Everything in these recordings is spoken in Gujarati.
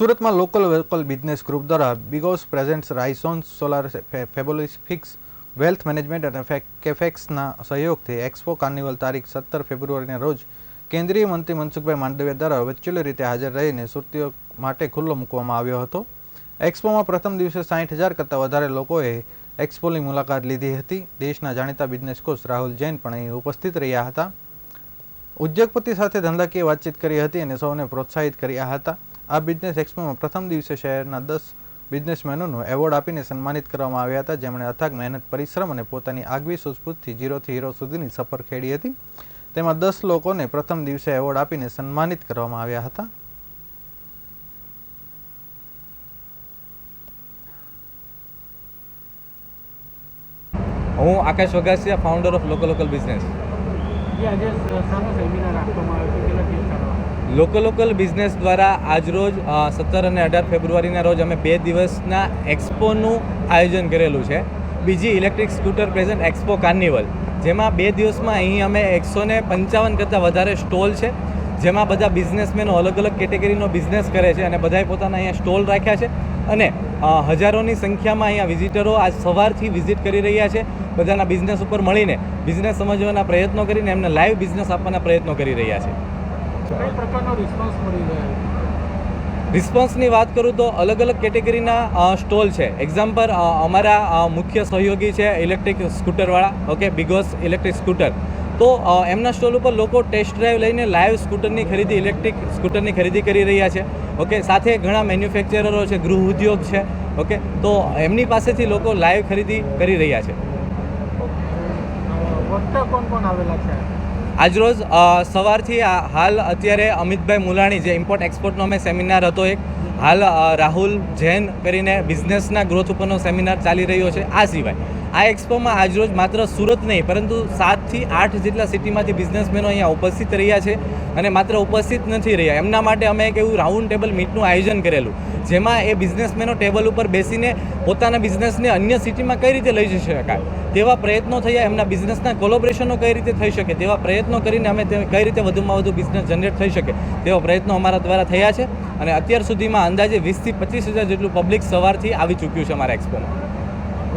સુરતમાં લોકલ વોકલ બિઝનેસ ગ્રુપ દ્વારા બિગોસ પ્રેઝન્ટ્સ રાઇસોન સોલાર ફેબોલિફિક્સ વેલ્થ મેનેજમેન્ટ અને કેફેક્સના સહયોગથી એક્સપો કાર્નિવલ તારીખ સત્તર ફેબ્રુઆરીના રોજ કેન્દ્રીય મંત્રી મનસુખભાઈ માંડવિયા દ્વારા વર્ચ્યુઅલ રીતે હાજર રહીને સુરતીઓ માટે ખુલ્લો મૂકવામાં આવ્યો હતો. એક્સપોમાં પ્રથમ દિવસે સાઠ હજાર કરતાં વધારે લોકોએ એક્સપોની મુલાકાત લીધી હતી. દેશના જાણીતા બિઝનેસ કોચ રાહુલ જૈન પણ અહીં ઉપસ્થિત રહ્યા હતા. ઉદ્યોગપતિ સાથે ધંધાકીય વાતચીત કરી હતી અને સૌને પ્રોત્સાહિત કર્યા હતા. આ બિઝનેસ એક્સપોમાં પ્રથમ દિવસે શહેરના દસ બિઝનેસમેનોનું એવોર્ડ આપીને સન્માનિત કરવામાં આવ્યા હતા. જેમણે અથાગ મહેનત, પરિશ્રમ અને પોતાની આગવી સૂઝબૂછથી ઝીરોથી હીરો સુધીની સફર ખેડી હતી. તેમાં દસ લોકોને પ્રથમ દિવસે એવોર્ડ આપીને સન્માનિત કરવામાં આવ્યા હતા. હું Akash Vagasiya founder of local local business local local business દ્વારા આજરોજ સત્તર અને અઢાર ફેબ્રુઆરીના રોજ અમે બે દિવસના એક્સપોનું આયોજન કરેલું છે. બીજી electric scooter present expo carnival, જેમાં બે દિવસમાં અહીં અમે એકસો ને પંચાવન કરતાં વધારે સ્ટોલ છે, જેમાં બધા બિઝનેસમેનો અલગ અલગ કેટેગરીનો બિઝનેસ કરે છે અને બધાએ પોતાના અહીંયા સ્ટોલ રાખ્યા છે. અને હજારોની સંખ્યામાં અહીંયા વિઝિટરો આજ સવારથી વિઝિટ કરી રહ્યા છે. બધાના બિઝનેસ ઉપર મળીને બિઝનેસ સમજવાના પ્રયત્નો કરીને એમને લાઈવ બિઝનેસ આપવાના પ્રયત્નો કરી રહ્યા છે. રિસ્પોન્સની વાત કરું તો અલગ અલગ કેટેગરીના સ્ટોલ છે. એક્ઝામ્પલ અમારા મુખ્ય સહયોગી છે ઇલેક્ટ્રિક સ્કૂટરવાળા ઓકે બિગોસ ઇલેક્ટ્રિક સ્કૂટર તો એમના સ્ટોલ ઉપર લોકો ટેસ્ટ ડ્રાઈવ લઈને લાઈવ સ્કૂટરની ખરીદી ઇલેક્ટ્રિક સ્કૂટરની ખરીદી કરી રહ્યા છે. ઓકે સાથે ઘણા મેન્યુફેક્ચરરો છે ગૃહ ઉદ્યોગ છે. ઓકે તો એમની પાસેથી લોકો લાઈવ ખરીદી કરી રહ્યા છે. વક્તા કોણ આજરોજ સવારથી હાલ અત્યારે અમિતભાઈ મુલાણી જે ઇમ્પોર્ટ એક્સપોર્ટનો અમે સેમિનાર હતો એક, હાલ રાહુલ જૈન કરીને બિઝનેસના ગ્રોથ ઉપરનો સેમિનાર ચાલી રહ્યો છે આ સિવાય. આ એક્સપોમાં આજરોજ માત્ર સુરત નહીં, પરંતુ સાતથી આઠ જેટલા સિટીમાંથી બિઝનેસમેનો અહીંયા ઉપસ્થિત રહ્યા છે અને માત્ર ઉપસ્થિત નથી રહ્યા. એમના માટે અમે એક એવું રાઉન્ડ ટેબલ મીટનું આયોજન કરેલું. જેમાં એ બિઝનેસમેનો ટેબલ ઉપર બેસીને પોતાના બિઝનેસને અન્ય સિટીમાં કઈ રીતે લઈ જઈ શકાય? તેવા પ્રયત્નો થયા, એમના બિઝનેસના કોલોબ્રેશનો કઈ રીતે થઈ શકે? તેવા પ્રયત્નો કરીને અમે કઈ રીતે વધુમાં વધુ બિઝનેસ જનરેટ થઈ શકે? તેવા પ્રયત્નો અમારા દ્વારા થયા છે અને અત્યાર સુધીમાં અંદાજે વીસથી પચીસ હજાર જેટલું પબ્લિક સવારથી આવી ચૂક્યું છે અમારા એક્સપોમાં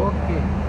ઓકે